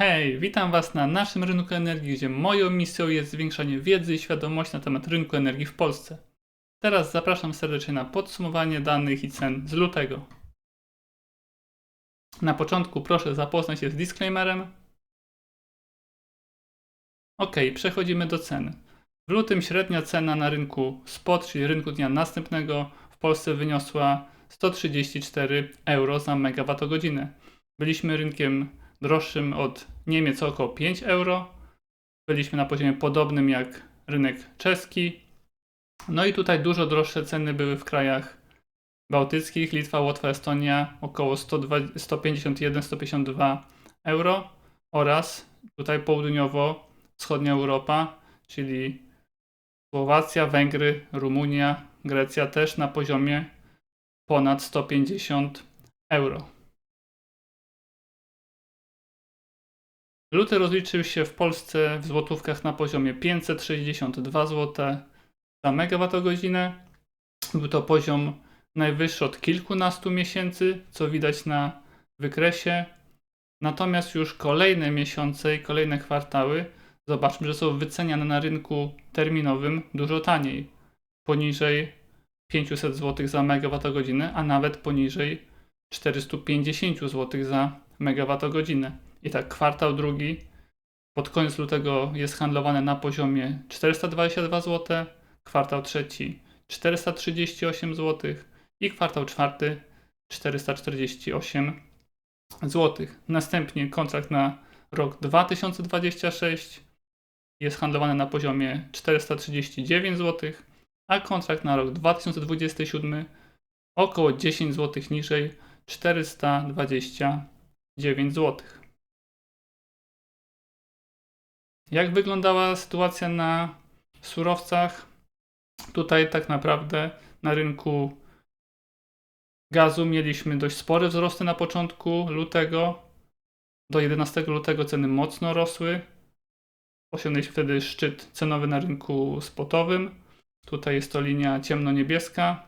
Hej, witam Was na naszym rynku energii, gdzie moją misją jest zwiększanie wiedzy i świadomości na temat rynku energii w Polsce. Teraz zapraszam serdecznie na podsumowanie danych i cen z lutego. Na początku proszę zapoznać się z disclaimerem. Ok, przechodzimy do cen. W lutym średnia cena na rynku spot, czyli rynku dnia następnego, w Polsce wyniosła 134 euro za megawattogodzinę. Byliśmy rynkiem droższym od Niemiec około 5 euro. Byliśmy na poziomie podobnym jak rynek czeski. No i tutaj dużo droższe ceny były w krajach bałtyckich, Litwa, Łotwa, Estonia około 151-152 euro oraz tutaj południowo-wschodnia Europa, czyli Słowacja, Węgry, Rumunia, Grecja też na poziomie ponad 150 euro. Luty rozliczył się w Polsce w złotówkach na poziomie 562 zł za megawattogodzinę. Był to poziom najwyższy od kilkunastu miesięcy, co widać na wykresie. Natomiast już kolejne miesiące i kolejne kwartały zobaczmy, że są wyceniane na rynku terminowym dużo taniej. Poniżej 500 zł za megawattogodzinę, a nawet poniżej 450 zł za megawattogodzinę. I tak kwartał drugi pod koniec lutego jest handlowany na poziomie 422 zł, kwartał trzeci 438 zł i kwartał czwarty 448 zł. Następnie kontrakt na rok 2026 jest handlowany na poziomie 439 zł, a kontrakt na rok 2027 około 10 zł niżej 429 zł. Jak wyglądała sytuacja na surowcach? Tutaj tak naprawdę na rynku gazu mieliśmy dość spore wzrosty na początku lutego. Do 11 lutego ceny mocno rosły. Osiągnęliśmy wtedy szczyt cenowy na rynku spotowym. Tutaj jest to linia ciemno-niebieska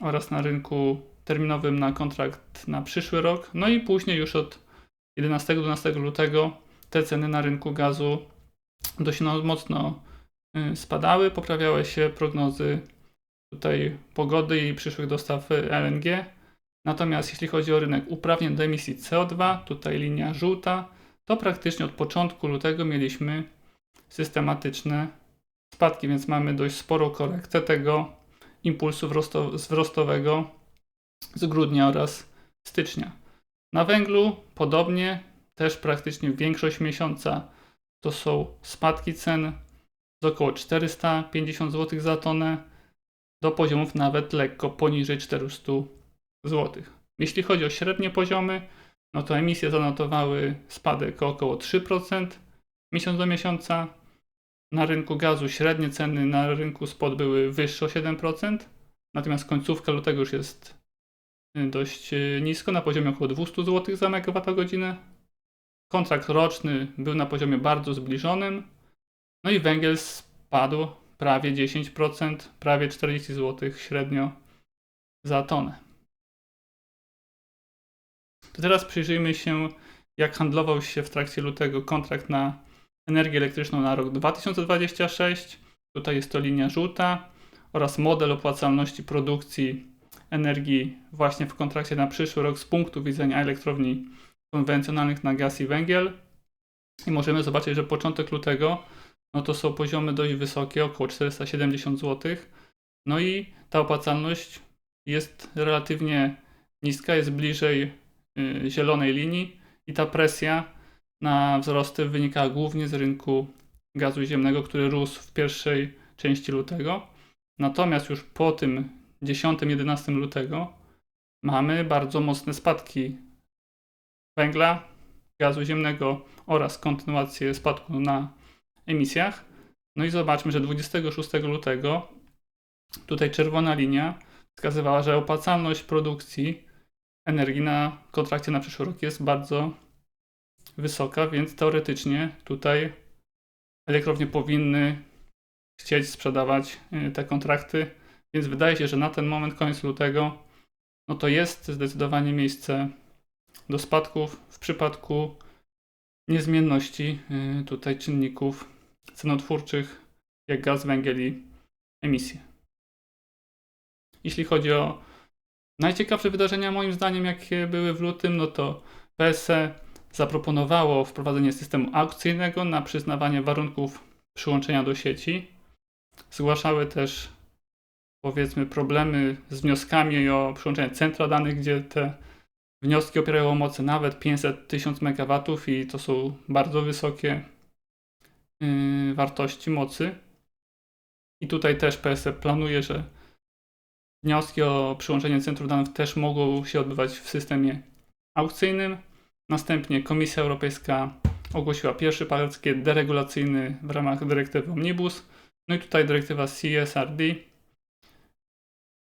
oraz na rynku terminowym na kontrakt na przyszły rok. No i później już od 11-12 lutego te ceny na rynku gazu dość no, mocno y, spadały, poprawiały się prognozy tutaj pogody i przyszłych dostaw LNG. Natomiast jeśli chodzi o rynek uprawnień do emisji CO2, tutaj linia żółta, to praktycznie od początku lutego mieliśmy systematyczne spadki, więc mamy dość sporą korektę tego impulsu wzrostowego z grudnia oraz stycznia. Na węglu podobnie, też praktycznie większość miesiąca to są spadki cen z około 450 zł za tonę do poziomów nawet lekko poniżej 400 zł. Jeśli chodzi o średnie poziomy, no to emisje zanotowały spadek o około 3% miesiąc do miesiąca. Na rynku gazu średnie ceny na rynku spot były wyższe o 7%, natomiast końcówka lutego już jest y, dość y, nisko, na poziomie około 200 zł za megawattogodzinę. Kontrakt roczny był na poziomie bardzo zbliżonym. No i węgiel spadł prawie 10%, prawie 40 zł średnio za tonę. To teraz przyjrzyjmy się, jak handlował się w trakcie lutego kontrakt na energię elektryczną na rok 2026. Tutaj jest to linia żółta oraz model opłacalności produkcji energii właśnie w kontrakcie na przyszły rok z punktu widzenia elektrowni konwencjonalnych na gaz i węgiel. I możemy zobaczyć, że początek lutego no to są poziomy dość wysokie, około 470 zł. No i ta opłacalność jest relatywnie niska, jest bliżej y, zielonej linii i ta presja na wzrosty wynika głównie z rynku gazu ziemnego, który rósł w pierwszej części lutego. Natomiast już po tym 10-11 lutego mamy bardzo mocne spadki węgla, gazu ziemnego oraz kontynuację spadku na emisjach. No i zobaczmy, że 26 lutego tutaj czerwona linia wskazywała, że opłacalność produkcji energii na kontrakcie na przyszły rok jest bardzo wysoka, więc teoretycznie tutaj elektrownie powinny chcieć sprzedawać y, te kontrakty, więc wydaje się, że na ten moment, koniec lutego, no to jest zdecydowanie miejsce do spadków w przypadku niezmienności y, tutaj czynników cenotwórczych, jak gaz, węgiel i emisje. Jeśli chodzi o najciekawsze wydarzenia, moim zdaniem, jakie były w lutym, no to PSE zaproponowało wprowadzenie systemu aukcyjnego na przyznawanie warunków przyłączenia do sieci. Zgłaszały też, powiedzmy, problemy z wnioskami o przyłączenie centra danych, gdzie te wnioski opierają o mocy nawet 500 1000 MW i to są bardzo wysokie yy, wartości mocy. I tutaj też PSE planuje, że wnioski o przyłączenie centrum danych też mogą się odbywać w systemie aukcyjnym. Następnie Komisja Europejska ogłosiła pierwszy pakiet deregulacyjny w ramach dyrektywy Omnibus. No i tutaj dyrektywa CSRD.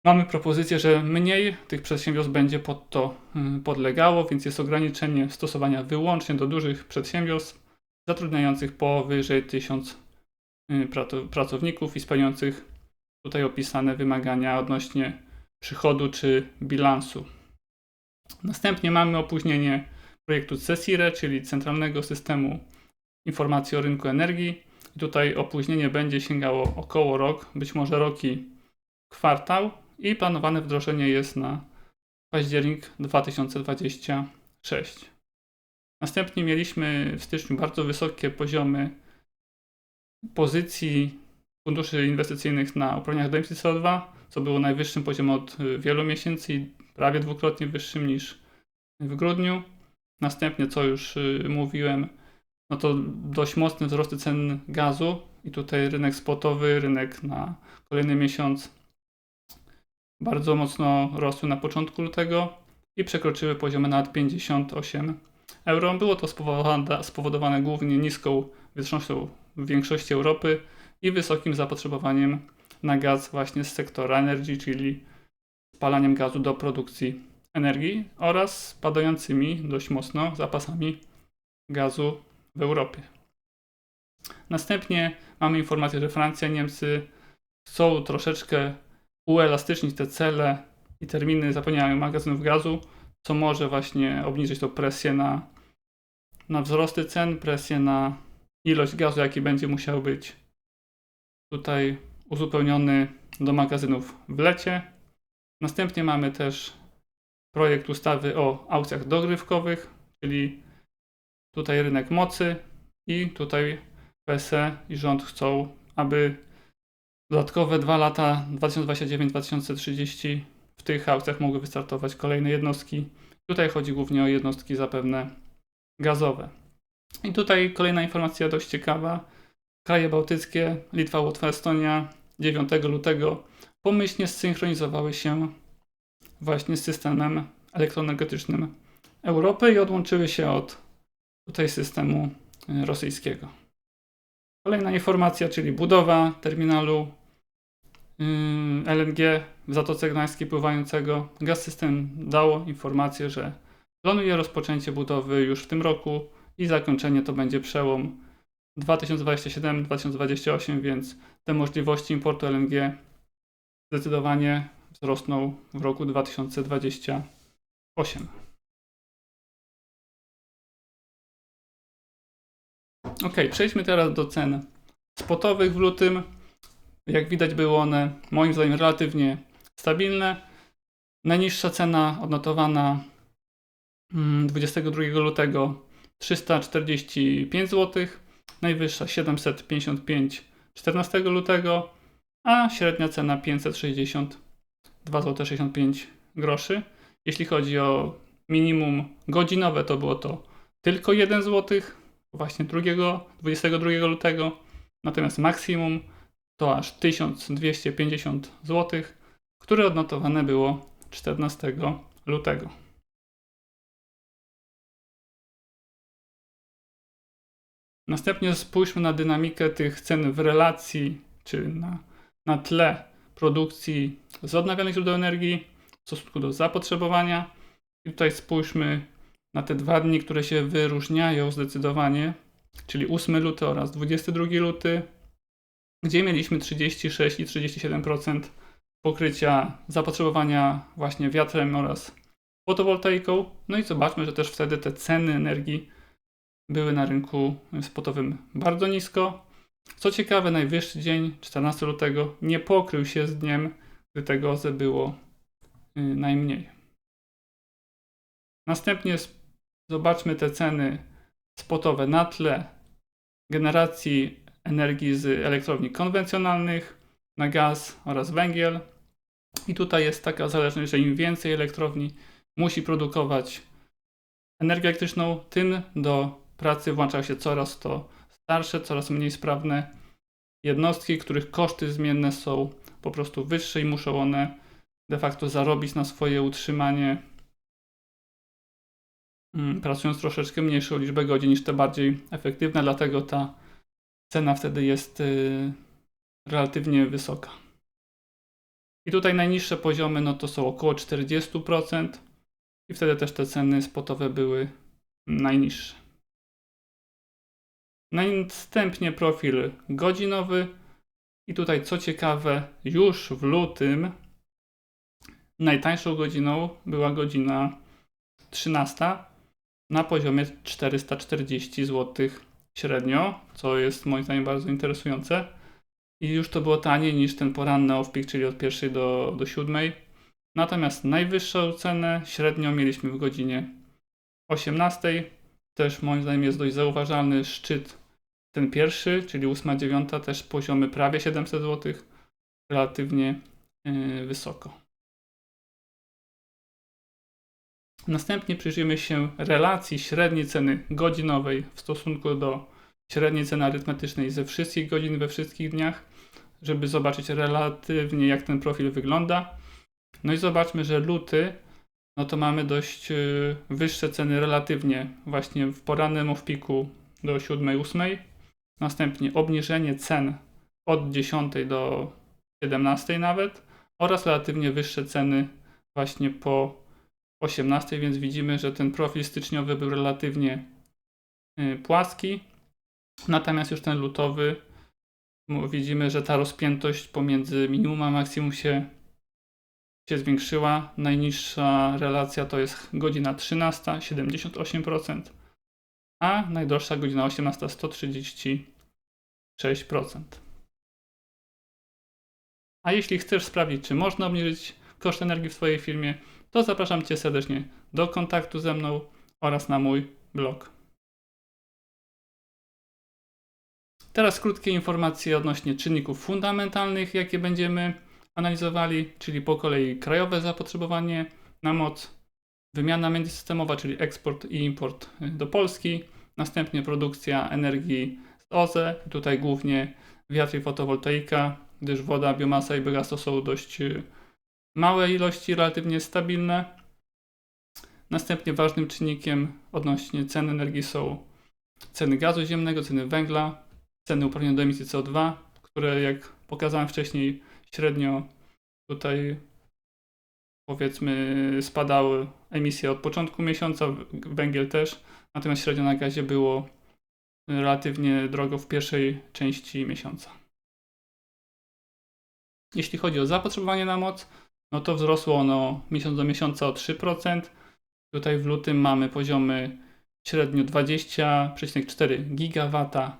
Mamy propozycję, że mniej tych przedsiębiorstw będzie pod to y, podlegało, więc jest ograniczenie stosowania wyłącznie do dużych przedsiębiorstw zatrudniających powyżej 1000 y, pracowników i spełniających tutaj opisane wymagania odnośnie przychodu czy bilansu. Następnie mamy opóźnienie projektu CESIRE, czyli Centralnego Systemu Informacji o Rynku Energii. I tutaj opóźnienie będzie sięgało około rok, być może rok i kwartał i planowane wdrożenie jest na październik 2026. Następnie mieliśmy w styczniu bardzo wysokie poziomy pozycji funduszy inwestycyjnych na uprawnieniach do emisji CO2, co było najwyższym poziomem od y, wielu miesięcy i prawie dwukrotnie wyższym niż w grudniu. Następnie, co już y, mówiłem, no to dość mocne wzrosty cen gazu i tutaj rynek spotowy, rynek na kolejny miesiąc bardzo mocno rosły na początku lutego i przekroczyły poziomy nad 58 euro. Było to spowodowane, spowodowane głównie niską wytrzymałością w większości Europy i wysokim zapotrzebowaniem na gaz właśnie z sektora energii, czyli spalaniem gazu do produkcji energii oraz spadającymi dość mocno zapasami gazu w Europie. Następnie mamy informację, że Francja i Niemcy chcą troszeczkę uelastycznić te cele i terminy zapełniania magazynów gazu, co może właśnie obniżyć tą presję na, na wzrosty cen, presję na ilość gazu, jaki będzie musiał być tutaj uzupełniony do magazynów w lecie. Następnie mamy też projekt ustawy o aukcjach dogrywkowych, czyli tutaj rynek mocy i tutaj PSE i rząd chcą, aby dodatkowe dwa lata 2029-2030 w tych aukcjach mogły wystartować kolejne jednostki. Tutaj chodzi głównie o jednostki zapewne gazowe. I tutaj kolejna informacja dość ciekawa. Kraje bałtyckie, Litwa, Łotwa, Estonia 9 lutego pomyślnie zsynchronizowały się właśnie z systemem elektroenergetycznym Europy i odłączyły się od tutaj systemu rosyjskiego. Kolejna informacja, czyli budowa terminalu LNG w Zatoce Gdańskiej pływającego. Gaz System dało informację, że planuje rozpoczęcie budowy już w tym roku i zakończenie to będzie przełom 2027-2028, więc te możliwości importu LNG zdecydowanie wzrosną w roku 2028. Ok, przejdźmy teraz do cen spotowych w lutym. Jak widać, były one moim zdaniem relatywnie stabilne. Najniższa cena odnotowana 22 mm, lutego 345 zł, najwyższa 755 14 lutego, a średnia cena 562 zł 65 groszy. Jeśli chodzi o minimum godzinowe, to było to tylko 1 zł, właśnie 2, 22 lutego, natomiast maksimum to aż 1250 zł, które odnotowane było 14 lutego. Następnie spójrzmy na dynamikę tych cen w relacji, czy na, na tle produkcji z odnawialnych źródeł energii w stosunku do zapotrzebowania. I tutaj spójrzmy na te dwa dni, które się wyróżniają zdecydowanie, czyli 8 luty oraz 22 luty, gdzie mieliśmy 36 i 37% pokrycia zapotrzebowania właśnie wiatrem oraz fotowoltaiką. No i zobaczmy, że też wtedy te ceny energii były na rynku spotowym bardzo nisko. Co ciekawe, najwyższy dzień, 14 lutego, nie pokrył się z dniem, gdy tego OZE było y, najmniej. Następnie zobaczmy te ceny spotowe na tle generacji energii z elektrowni konwencjonalnych na gaz oraz węgiel. I tutaj jest taka zależność, że im więcej elektrowni musi produkować energię elektryczną, tym do pracy włącza się coraz to starsze, coraz mniej sprawne jednostki, których koszty zmienne są po prostu wyższe i muszą one de facto zarobić na swoje utrzymanie, mm, pracując troszeczkę mniejszą liczbę godzin niż te bardziej efektywne, dlatego ta cena wtedy jest y, relatywnie wysoka. I tutaj najniższe poziomy no to są około 40% i wtedy też te ceny spotowe były najniższe. Następnie profil godzinowy i tutaj co ciekawe już w lutym najtańszą godziną była godzina 13 na poziomie 440 zł średnio, co jest moim zdaniem bardzo interesujące. I już to było taniej niż ten poranny off-peak, czyli od pierwszej do, do 7. Natomiast najwyższą cenę średnio mieliśmy w godzinie 18. Też moim zdaniem jest dość zauważalny szczyt ten pierwszy, czyli 8-9, też poziomy prawie 700 zł, relatywnie yy, wysoko. Następnie przyjrzyjmy się relacji średniej ceny godzinowej w stosunku do średniej ceny arytmetycznej ze wszystkich godzin we wszystkich dniach, żeby zobaczyć relatywnie jak ten profil wygląda. No i zobaczmy, że luty, no to mamy dość yy, wyższe ceny relatywnie właśnie w porannym off-piku do 7-8. Następnie obniżenie cen od 10 do 17 nawet oraz relatywnie wyższe ceny właśnie po 18, więc widzimy, że ten profil styczniowy był relatywnie y, płaski. Natomiast już ten lutowy widzimy, że ta rozpiętość pomiędzy minimum a maksimum się, się zwiększyła. Najniższa relacja to jest godzina 13, 78%, a najdroższa godzina 18, 136%. A jeśli chcesz sprawdzić, czy można obniżyć koszt energii w swojej firmie, to zapraszam Cię serdecznie do kontaktu ze mną oraz na mój blog. Teraz krótkie informacje odnośnie czynników fundamentalnych, jakie będziemy analizowali, czyli po kolei krajowe zapotrzebowanie na moc, wymiana międzysystemowa, czyli eksport i import do Polski, następnie produkcja energii z OZE, tutaj głównie wiatr i fotowoltaika, gdyż woda, biomasa i biogaz to są dość małe ilości, relatywnie stabilne. Następnie ważnym czynnikiem odnośnie cen energii są ceny gazu ziemnego, ceny węgla, ceny uprawnień do emisji CO2, które jak pokazałem wcześniej średnio tutaj powiedzmy spadały emisje od początku miesiąca, węgiel też, natomiast średnio na gazie było relatywnie drogo w pierwszej części miesiąca. Jeśli chodzi o zapotrzebowanie na moc, no to wzrosło ono miesiąc do miesiąca o 3%. Tutaj w lutym mamy poziomy średnio 20,4 gigawata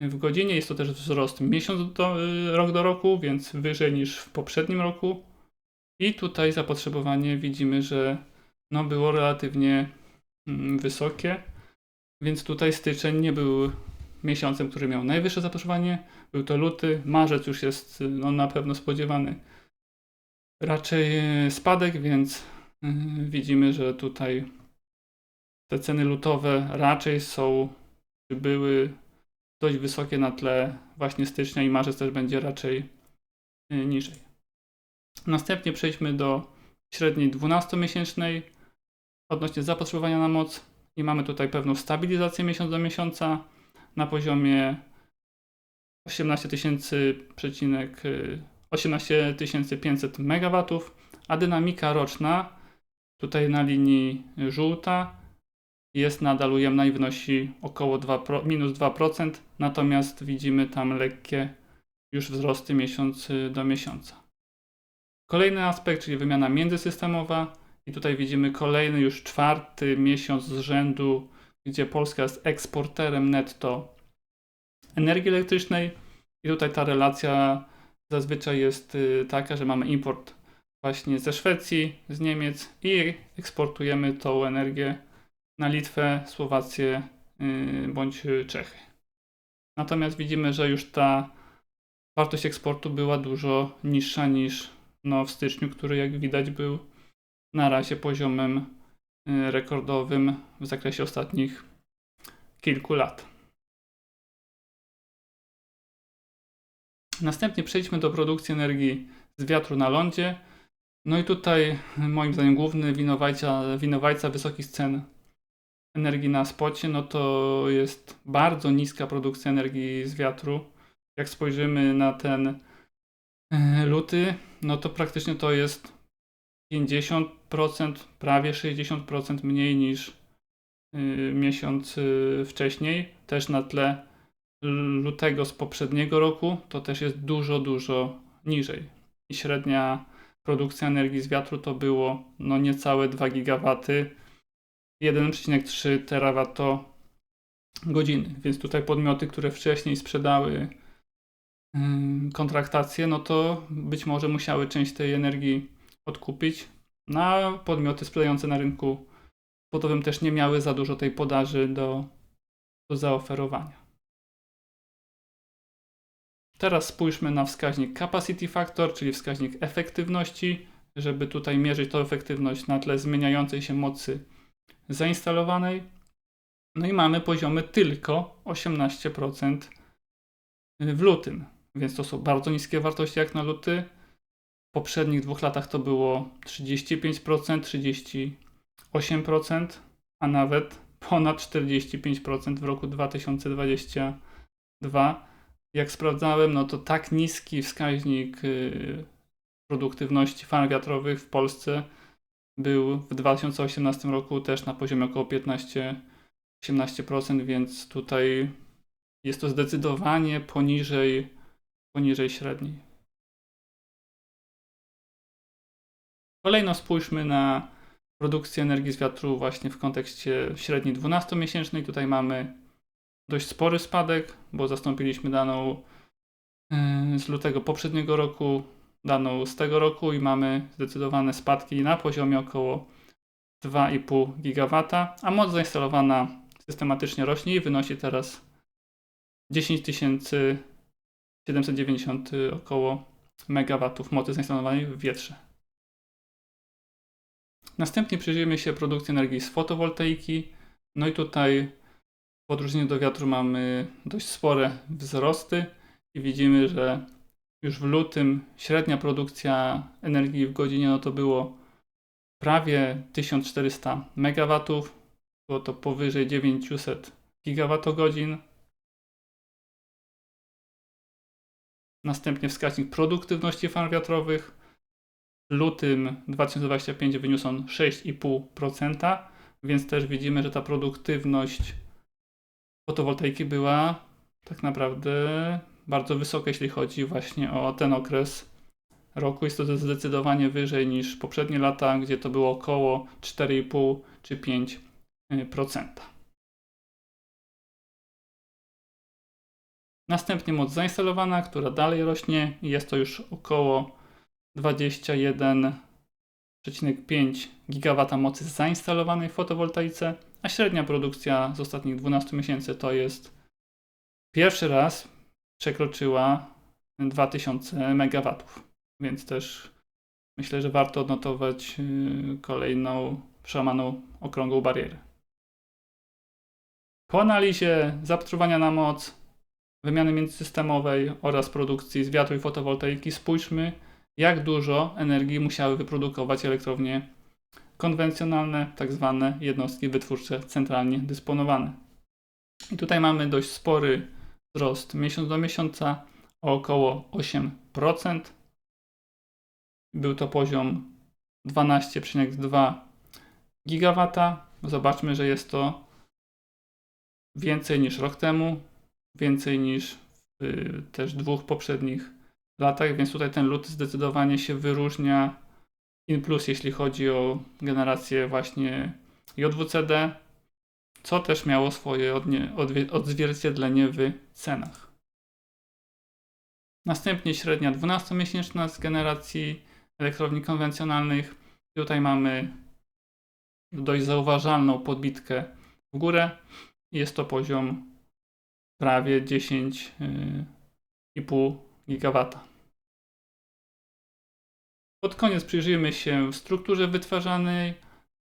w godzinie. Jest to też wzrost miesiąc do, y, rok do roku, więc wyżej niż w poprzednim roku. I tutaj zapotrzebowanie widzimy, że no było relatywnie mm, wysokie, więc tutaj styczeń nie był miesiącem, który miał najwyższe zapotrzebowanie. Był to luty, marzec już jest no, na pewno spodziewany raczej e, spadek, więc y, widzimy, że tutaj te ceny lutowe raczej są, były dość wysokie na tle właśnie stycznia i marzec też będzie raczej y, niżej. Następnie przejdźmy do średniej 12-miesięcznej odnośnie zapotrzebowania na moc i mamy tutaj pewną stabilizację miesiąc do miesiąca na poziomie 18 przecinek, y, 18 500 MW, a dynamika roczna tutaj na linii żółta jest nadal ujemna i wynosi około 2, pro- minus 2%, natomiast widzimy tam lekkie już wzrosty miesiąc do miesiąca. Kolejny aspekt, czyli wymiana międzysystemowa i tutaj widzimy kolejny już czwarty miesiąc z rzędu gdzie Polska jest eksporterem netto energii elektrycznej i tutaj ta relacja zazwyczaj jest y, taka, że mamy import właśnie ze Szwecji, z Niemiec i eksportujemy tą energię na Litwę, Słowację y, bądź Czechy. Natomiast widzimy, że już ta wartość eksportu była dużo niższa niż no, w styczniu, który jak widać był na razie poziomem y, rekordowym w zakresie ostatnich kilku lat. Następnie przejdźmy do produkcji energii z wiatru na lądzie. No i tutaj moim zdaniem główny winowajca, winowajca wysokich cen energii na spocie, no to jest bardzo niska produkcja energii z wiatru. Jak spojrzymy na ten e, luty, no to praktycznie to jest 50%, prawie 60% mniej niż y, miesiąc y, wcześniej. Też na tle lutego z poprzedniego roku to też jest dużo, dużo niżej. I średnia produkcja energii z wiatru to było no niecałe 2 gigawaty, 1,3 terawato godziny. Więc tutaj podmioty, które wcześniej sprzedały kontraktację, no to być może musiały część tej energii odkupić. No a podmioty sprzedające na rynku spotowym też nie miały za dużo tej podaży do, do zaoferowania. Teraz spójrzmy na wskaźnik capacity factor, czyli wskaźnik efektywności, żeby tutaj mierzyć tą efektywność na tle zmieniającej się mocy zainstalowanej. No i mamy poziomy tylko 18% w lutym, więc to są bardzo niskie wartości jak na luty. W poprzednich dwóch latach to było 35%, 38%, a nawet ponad 45% w roku 2022 jak sprawdzałem, no to tak niski wskaźnik y, produktywności farm wiatrowych w Polsce był w 2018 roku też na poziomie około 15-18%, więc tutaj jest to zdecydowanie poniżej, poniżej średniej. Kolejno spójrzmy na produkcję energii z wiatru właśnie w kontekście średniej 12-miesięcznej. Tutaj mamy dość spory spadek, bo zastąpiliśmy daną y, z lutego poprzedniego roku, daną z tego roku i mamy zdecydowane spadki na poziomie około 2,5 GW, a moc zainstalowana systematycznie rośnie i wynosi teraz 10 790 około megawatów mocy zainstalowanej w wietrze. Następnie przyjrzyjmy się produkcji energii z fotowoltaiki. No i tutaj w odróżnieniu do wiatru mamy dość spore wzrosty i widzimy, że już w lutym średnia produkcja energii w godzinie no to było prawie 1400 MW, było to powyżej 900 GWh. Następnie wskaźnik produktywności farm wiatrowych. W lutym 2025 wyniósł on 6,5%, więc też widzimy, że ta produktywność fotowoltaiki była tak naprawdę bardzo wysoka, jeśli chodzi właśnie o ten okres roku. Jest to zdecydowanie wyżej niż poprzednie lata, gdzie to było około 4,5 czy 5%. Następnie moc zainstalowana, która dalej rośnie jest to już około 21,5 GW mocy zainstalowanej w fotowoltaice a średnia produkcja z ostatnich 12 miesięcy to jest pierwszy raz przekroczyła 2000 MW, więc też myślę, że warto odnotować y, kolejną przełamaną okrągłą barierę. Po analizie zapatrywania na moc, wymiany międzysystemowej oraz produkcji z wiatru i fotowoltaiki spójrzmy, jak dużo energii musiały wyprodukować elektrownie konwencjonalne, tak zwane jednostki wytwórcze centralnie dysponowane. I tutaj mamy dość spory wzrost miesiąc do miesiąca o około 8%. Był to poziom 12,2 GW. Zobaczmy, że jest to więcej niż rok temu, więcej niż w y, też dwóch poprzednich latach, więc tutaj ten lut zdecydowanie się wyróżnia in plus, jeśli chodzi o generację właśnie JWCD. co też miało swoje odnie- odzwierciedlenie w cenach. Następnie średnia 12-miesięczna z generacji elektrowni konwencjonalnych. Tutaj mamy dość zauważalną podbitkę w górę. Jest to poziom prawie 10,5 GW. Pod koniec przyjrzyjmy się strukturze wytwarzanej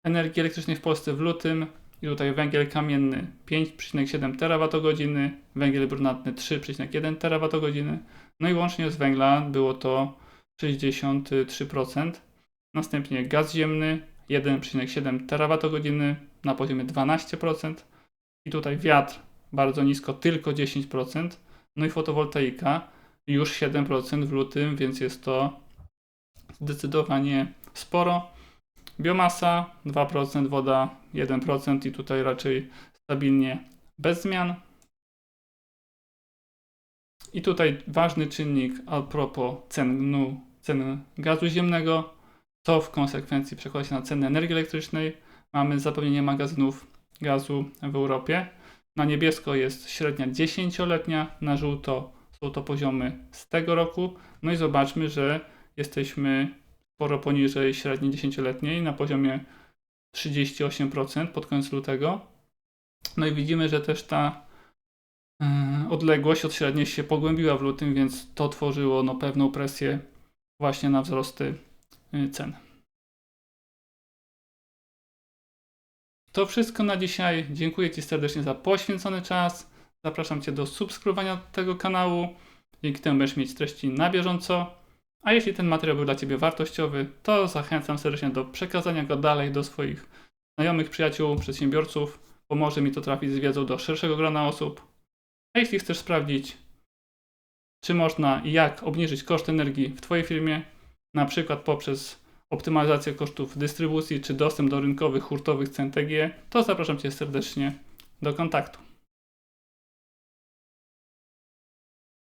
energii elektrycznej w Polsce w lutym. I tutaj węgiel kamienny 5,7 TWh, węgiel brunatny 3,1 TWh, no i łącznie z węgla było to 63%. Następnie gaz ziemny 1,7 TWh na poziomie 12%. I tutaj wiatr bardzo nisko, tylko 10%. No i fotowoltaika już 7% w lutym, więc jest to zdecydowanie sporo. Biomasa 2%, woda 1% i tutaj raczej stabilnie bez zmian. I tutaj ważny czynnik a propos cen GNU, cen gazu ziemnego, to w konsekwencji przekłada się na ceny energii elektrycznej. Mamy zapewnienie magazynów gazu w Europie. Na niebiesko jest średnia 10-letnia, na żółto są to poziomy z tego roku. No i zobaczmy, że jesteśmy sporo poniżej średniej 10-letniej na poziomie 38% pod koniec lutego. No i widzimy, że też ta yy, odległość od średniej się pogłębiła w lutym, więc to tworzyło no, pewną presję właśnie na wzrosty yy, cen. To wszystko na dzisiaj. Dziękuję Ci serdecznie za poświęcony czas. Zapraszam Cię do subskrybowania tego kanału. Dzięki temu będziesz mieć treści na bieżąco. A jeśli ten materiał był dla Ciebie wartościowy, to zachęcam serdecznie do przekazania go dalej do swoich znajomych, przyjaciół, przedsiębiorców. Pomoże mi to trafić z wiedzą do szerszego grona osób. A jeśli chcesz sprawdzić, czy można i jak obniżyć koszt energii w Twojej firmie, na przykład poprzez optymalizację kosztów dystrybucji czy dostęp do rynkowych hurtowych cen TG, to zapraszam Cię serdecznie do kontaktu.